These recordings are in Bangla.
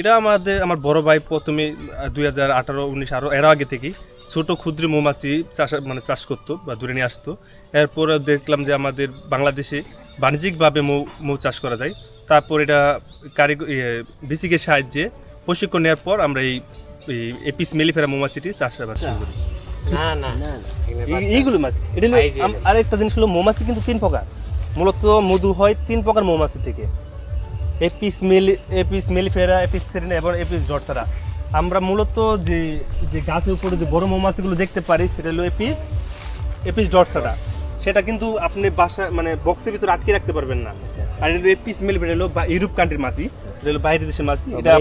এটা আমাদের আমার বড় ভাই প্রথমে দুই হাজার আঠারো উনিশ আরও এর আগে থেকেই ছোট ক্ষুদ্র মৌমাছি চাষ মানে চাষ করতো বা দূরে নিয়ে আসতো। এরপরে দেখলাম যে আমাদের বাংলাদেশে বাণিজ্যিকভাবে মৌ মৌ চাষ করা যায়। তারপর এটা কারিগর বেসিকের সাহায্যে প্রশিক্ষণ নেওয়ার পর আমরা এই এপিস মেলিফেরা মৌমাছিটি চাষাবাদ শুরু করি। না না না এইগুলো মাছ। এটা আরেকটা জিনিস হলো মৌমাছি কিন্তু তিন প্রকার। মূলত মধু হয় তিন প্রকার মৌমাছি থেকে। এপিস মিল এপিস মেলিফেরা এপিস সেরিনা এবং এপিস জটসারা। আমরা মূলত যে যে গাছের উপরে যে বড় মৌমাছিগুলো দেখতে পারি সেটা হলো এপিস এপিস জটসারা। সেটা কিন্তু আপনি বাসা মানে বক্সের ভিতরে আটকে রাখতে পারবেন না। আর এপিস মেলিফেরা হলো বা ইউরোপ কান্ট্রির মাছি সেটা হলো বাইরের দেশের মাছি। এটা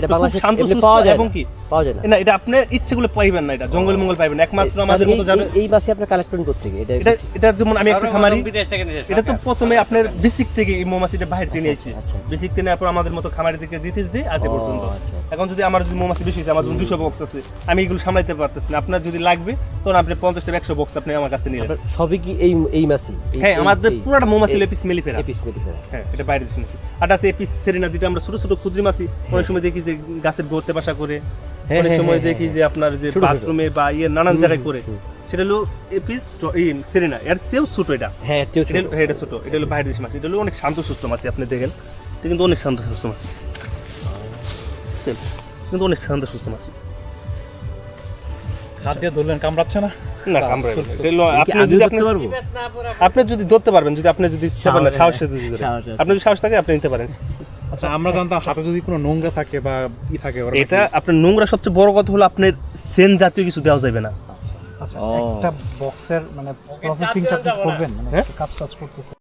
শান্ত সুস্থ এবং কি? পাওয়া যায় না। না এটা আপনি ইচ্ছে করলে পাইবেন না এটা জঙ্গল মঙ্গল পাইবেন একমাত্র আমাদের মতো জানো এই- কালেক্ট করেন করতে এটা এটা এটা যেমন আমি একটা খামারি এটা তো প্রথমে আপনার বেসিক থেকে এই মৌমাছিটা বাইরে এসেছি আচ্ছা, আচ্ছা। বেসিক থেকে নেওয়ার পর আমাদের মতো খামারি থেকে দিতে দিতে ও, পর্যন্ত। আচ্ছা, এখন যদি আমার যদি মৌমাছি বেশি হয়েছে আমার দুশো বক্স আছে আমি এগুলো সামলাইতে পারতেছি না। আপনার যদি লাগবে তখন আপনি পঞ্চাশ থেকে একশো বক্স আপনি আমার কাছে নিয়ে সবই কি এই এই হ্যাঁ আমাদের পুরোটা মৌমাছি এপিস মেলি ফেরা এই মেলি ফেরা। হ্যাঁ এটা বাইরে দিচ্ছি আর আছে এপিস সেরিনা যেটা আমরা ছোট ছোট ক্ষুদ্র মাছি অনেক সময় দেখি যে গাছের গর্তে বাসা করে। হ্যাঁ, অনেক হ্যাঁ, সময় হ্যাঁ, দেখি হ্যাঁ, যে আপনার যে। বাথরুমে বা ইয়ে নানান জায়গায় করে সেটা হলো এপিস সেরিনা এর চেয়েও ছোট এটা। হ্যাঁ এটা ছোট। হ্যাঁ, এটা হলো বাইরের দেশি মাছ এটা হলো অনেক শান্ত সুস্থ মাছ আপনি দেখেন। এটা কিন্তু অনেক শান্ত সুস্থ মাছ কিন্তু অনেক শান্ত সুস্থ মাছ। হাত দিয়ে ধরলেন কামড়াচ্ছে না? না কামড়ায় না। এটা হলো কি আপনি যদি ধরতে আপনি আপনি যদি ধরতে পারবেন যদি আপনি যদি সাহস- যদি। আপনি যদি সাহস থাকে আপনি নিতে পারেন। আচ্ছা আমরা জানতাম হাতে যদি কোনো নোংরা থাকে বা ই থাকে ওরা এটা আপনার নোংরা সবচেয়ে বড় কথা হলো আপনার সেন জাতীয় কিছু দেওয়া যাবে না। আচ্ছা একটা বক্সের মানে প্রসেসিংটা আপনি করবেন মানে হ্যাঁ? কাজ টাজ করতেছে